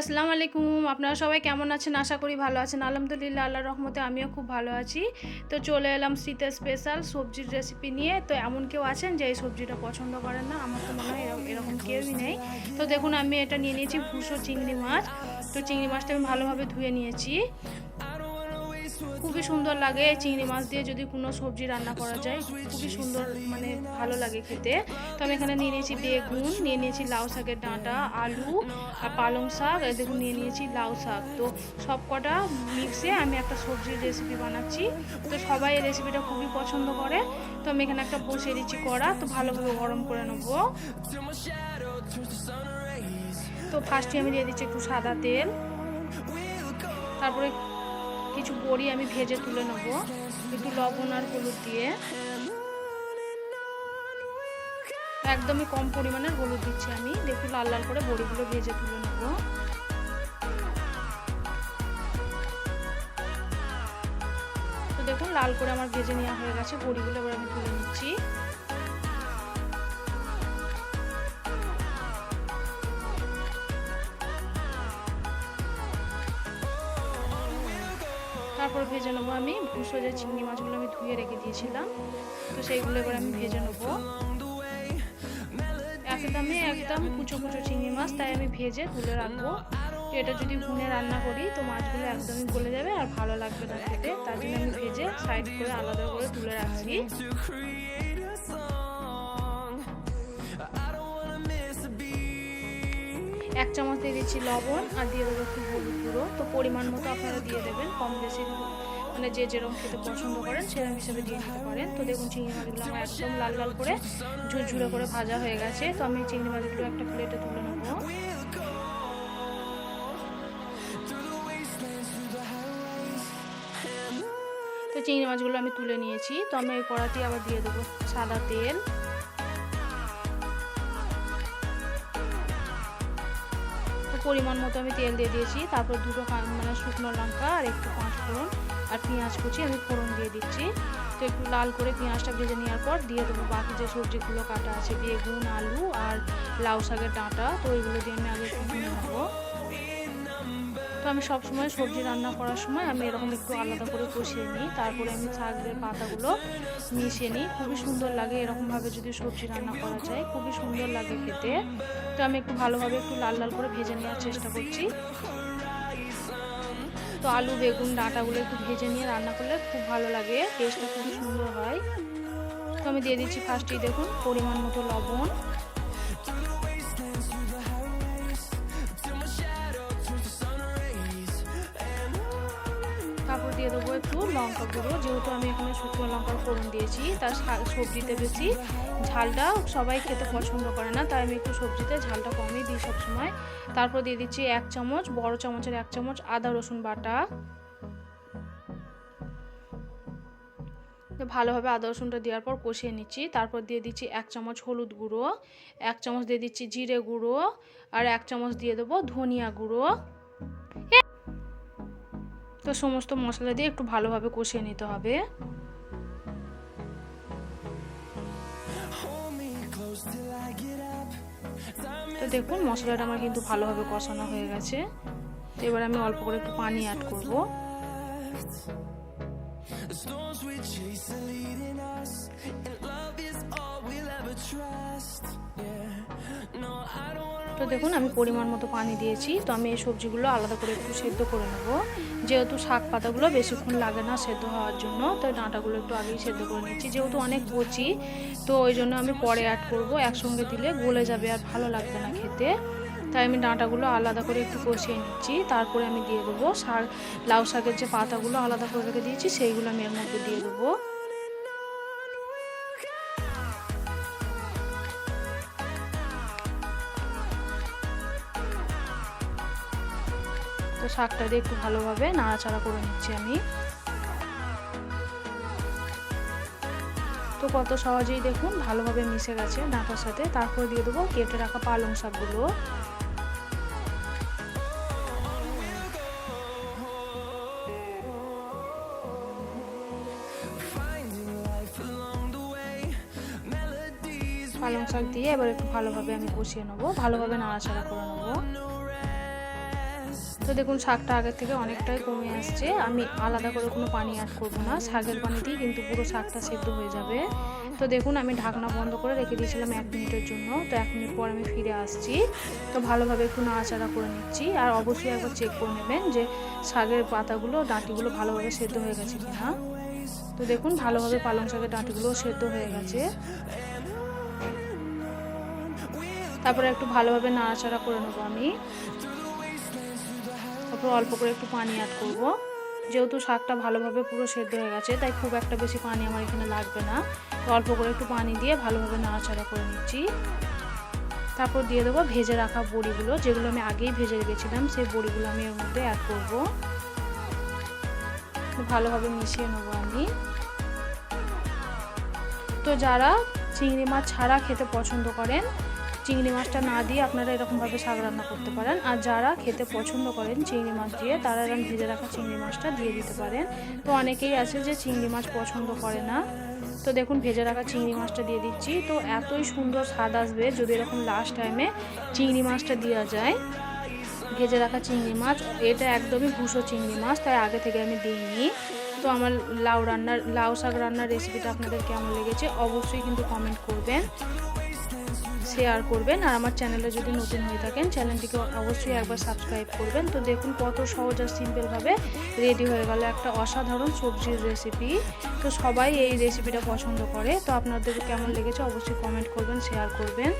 আসসালামু আলাইকুম। আপনারা সবাই কেমন আছেন? আশা করি ভালো আছেন। আলহামদুলিল্লাহ আল্লাহ রহমতে আমিও খুব ভালো আছি। তো চলে এলাম শীতের স্পেশাল সবজির রেসিপি নিয়ে। তো এমন কেউ আছেন যে এই সবজিটা পছন্দ করেন না? আমার তো মনে হয় এরকম এরকম কেউই নেই। তো দেখুন, আমি এটা নিয়ে নিয়েছি ভুষো চিংড়ি মাছ। তো চিংড়ি মাছটা আমি ভালোভাবে ধুয়ে নিয়েছি। খুবই সুন্দর লাগে চিংড়ি মাছ দিয়ে যদি কোনো সবজি রান্না করা যায়, খুবই সুন্দর মানে ভালো লাগে খেতে। তো আমি এখানে নিয়ে নিয়েছি বেগুন, নিয়ে নিয়েছি লাউ শাকের ডাঁটা, আলু আর পালং শাক। দেখুন, নিয়ে নিয়েছি লাউ শাক। তো সব কটা মিক্সে আমি একটা সবজির রেসিপি বানাচ্ছি। তো সবাই এই রেসিপিটা খুবই পছন্দ করে। তো আমি এখানে একটা বসিয়ে দিচ্ছি কড়া। তো ভালোভাবে গরম করে নেব। তো ফার্স্টে আমি দিয়ে দিচ্ছি একটু সাদা তেল। তারপরে কিছু বড়ি আমি ভেজে তুলে নেব। একটু লবণ আর হলুদ দিয়ে। একদমই কম পরিমাণের হলুদ দিচ্ছি আমি। দেখুন লাল লাল করে বড়িগুলো ভেজে তুলে নেব। তো দেখুন, লাল করে আমার ভেজে নেওয়া হয়ে গেছে। বড়িগুলো এবার আমি তুলে নিচ্ছি। তারপর ভেজে নেব আমি। ভুসো যে চিংড়ি মাছগুলো আমি ধুয়ে রেখে দিয়েছিলাম, তো সেইগুলো এবার আমি ভেজে নেব। একদমই একদম কুচো কুচো চিংড়ি মাছ, তাই আমি ভেজে তুলে রাখব। এটা যদি ভুনে রান্না করি, তো মাছগুলো একদমই গলে যাবে আর ভালো লাগবে না খেতে। তার জন্য আমি ভেজে সাইড করে আলাদা করে তুলে রাখছি। এক চামচ দিয়ে দিচ্ছি লবণ আর দিয়ে দেবো একটু হলুদ গুঁড়ো। তো পরিমাণ মতো আপনারা দিয়ে দেবেন, কম বেশি মানে যে যেরকম খেতে পছন্দ করেন, সেরকম হিসেবে দিয়ে নিতে পারেন। তো দেখুন চিংড়ি মাছগুলো আমার একদম লাল লাল করে ঝুরঝুরে করে ভাজা হয়ে গেছে। তো আমি চিংড়ি মাছগুলো একটা প্লেটে তুলে নেব। তো চিংড়ি মাছগুলো আমি তুলে নিয়েছি। তো আমি এই কড়াটি আবার দিয়ে দেবো সাদা তেল। পরিমাণ মতো আমি তেল দিয়ে দিয়েছি। তারপর দুটো মানে শুকনো লঙ্কা আর একটু পাঁচ ফোড়ন আর পেঁয়াজ কুচি আমি ফোড়ন দিয়ে দিচ্ছি। তো একটু লাল করে পেঁয়াজটা ভেজে নেওয়ার পর দিয়ে দেবো। বাকি যে সবজিগুলো কাটা আছে, বেগুন, আলু আর লাউ শাকের ডাঁটা, তো ওইগুলো দিয়ে আমি আগে নেব। তো আমি সবসময় সবজি রান্না করার সময় আমি এরকম একটু আলাদা করে কষিয়ে নিই। তারপরে আমি শাকের পাতাগুলো মিশিয়ে নিই। খুবই সুন্দর লাগে এরকমভাবে যদি সবজি রান্না করা যায়। খুবই সুন্দর লাগে খেতে। তো আমি একটু ভালোভাবে একটু লাল লাল করে ভেজে নেওয়ার চেষ্টা করছি। তো আলু, বেগুন, ডাঁটাগুলো একটু ভেজে নিয়ে রান্না করলে খুব ভালো লাগে। টেস্টটা খুবই সুন্দর হয়। তো আমি দিয়ে দিচ্ছি ফার্স্টেই দেখুন, পরিমাণ মতো লবণ। দেবো একটু, লঙ্কা গুঁড়ো। যেহেতু আমি এখানে শুকনো লঙ্কার ফোড়ন দিয়েছি, তার সবজিতে বেশি ঝালটা সবাই খেতে পছন্দ করে না, তাই আমি একটু সবজিতে ঝালটা কমই দিই সবসময়। তারপর দিয়ে দিচ্ছি এক চামচ, বড় চামচের এক চামচ আদা, রসুন বাটা। ভালোভাবে আদা, রসুনটা দেওয়ার পর কষিয়ে নিচ্ছি। তারপর দিয়ে দিচ্ছি এক চামচ হলুদ গুঁড়ো, এক চামচ দিয়ে দিচ্ছি জিরে গুঁড়ো, আর এক চামচ দিয়ে দেবো ধনিয়া গুঁড়ো। তো সমস্ত মশলা দিয়ে একটু ভালোভাবে কষিয়ে নিতে হবে। তো দেখুন, মশলাটা আমার কিন্তু ভালোভাবে কষানো হয়ে গেছে। তো এবার আমি অল্প করে একটু পানি অ্যাড করব। তো দেখুন আমি পরিমাণ মতো পানি দিয়েছি তো আমি এই সবজিগুলো আলাদা করে একটু সেদ্ধ করে নেব। যেহেতু শাক পাতাগুলো বেশিক্ষণ লাগে না সেদ্ধ হওয়ার জন্য তো ডাঁটাগুলো একটু আগেই সেদ্ধ করে নিচ্ছি। যেহেতু অনেক কচি তো ওই জন্য আমি পরে অ্যাড করব একসঙ্গে দিলে গলে যাবে আর ভালো লাগবে না খেতে। তাই আমি ডাঁটাগুলো আলাদা করে একটু কষিয়ে নিচ্ছি। তারপরে আমি দিয়ে দেবো শাক, লাউ শাকের যে পাতাগুলো আলাদা করে রেখে দিয়েছি, সেইগুলো আমি এর মধ্যে দিয়ে দেবো। তো শাকটা দিয়ে একটু ভালোভাবে নাড়াচাড়া করে নিচ্ছি আমি। তো কত সহজেই দেখুন, ভালোভাবে মিশে গেছে ডাঁটার সাথে। তারপর দিয়ে দেবো কেটে রাখা পালং শাকগুলো। পালং শাক দিয়ে এবার একটু ভালোভাবে আমি কষিয়ে নেব, ভালোভাবে নাড়াচাড়া করে নেব। তো দেখুন, শাকটা আগের থেকে অনেকটাই কমে আসছে। আমি আলাদা করে কোনো পানি অ্যাড করব না, শাকের পানি পানিতেই কিন্তু পুরো শাকটা সেদ্ধ হয়ে যাবে। তো দেখুন, আমি ঢাকনা বন্ধ করে রেখে দিয়েছিলাম এক মিনিটের জন্য। তো এক মিনিট পর আমি ফিরে আসছি। তো ভালোভাবে একটু নাড়াচাড়া করে নিচ্ছি। আর অবশ্যই একবার চেক করে নেবেন যে শাকের পাতাগুলো, ডাঁটিগুলো ভালোভাবে সেদ্ধ হয়ে গেছে কিনা। তো দেখুন, ভালোভাবে পালং শাকের ডাঁটিগুলো সেদ্ধ হয়ে গেছে। তারপরে একটু ভালোভাবে নাড়াচাড়া করে নেব আমি। তারপর অল্প করে একটু পানি অ্যাড করব। যেহেতু শাকটা ভালোভাবে পুরো সেদ্ধ হয়ে গেছে, তাই খুব একটা বেশি পানি আমার এখানে লাগবে না। তো অল্প করে একটু পানি দিয়ে ভালোভাবে নাড়াচাড়া করে নিচ্ছি। তারপর দিয়ে দেবো ভেজে রাখা বড়িগুলো, যেগুলো আমি আগেই ভেজে রেখেছিলাম, সেই বড়িগুলো আমি এর মধ্যে অ্যাড করব। ভালোভাবে মিশিয়ে নেব আমি। তো যারা চিংড়ি মাছ ছাড়া খেতে পছন্দ করেন চিংড়ি মাছটা না দিয়ে আপনারা এরকমভাবে শাক রান্না করতে পারেন। আর যারা খেতে পছন্দ করেন চিংড়ি মাছ দিয়ে, তারা এরকম ভেজে রাখা চিংড়ি মাছটা দিয়ে দিতে পারেন। তো অনেকেই আছে যে চিংড়ি মাছ পছন্দ করে না। তো দেখুন, ভেজে রাখা চিংড়ি মাছটা দিয়ে দিচ্ছি। তো এতই সুন্দর স্বাদ আসবে যদি এরকম লাস্ট টাইমে চিংড়ি মাছটা দেওয়া যায়। ভেজে রাখা চিংড়ি মাছ, এটা একদমই ভুষো চিংড়ি মাছ, তাই আগে থেকে আমি দিইনি। তো আমার লাউ রান্নার, লাউ শাক রান্নার রেসিপিটা আপনাদের কেমন লেগেছে অবশ্যই কিন্তু কমেন্ট করবেন। শেয়ার করবেন। আর আমার চ্যানেলে যদি নতুন হয়ে থাকেন চ্যানেলটিকে অবশ্যই একবার সাবস্ক্রাইব করবেন। তো দেখুন কত সহজ আর সিম্পলভাবে রেডি হয়ে গেল একটা অসাধারণ সবজির রেসিপি তো সবাই এই রেসিপিটা পছন্দ করে। তো আপনাদের কেমন লেগেছে অবশ্যই কমেন্ট করবেন শেয়ার করবেন।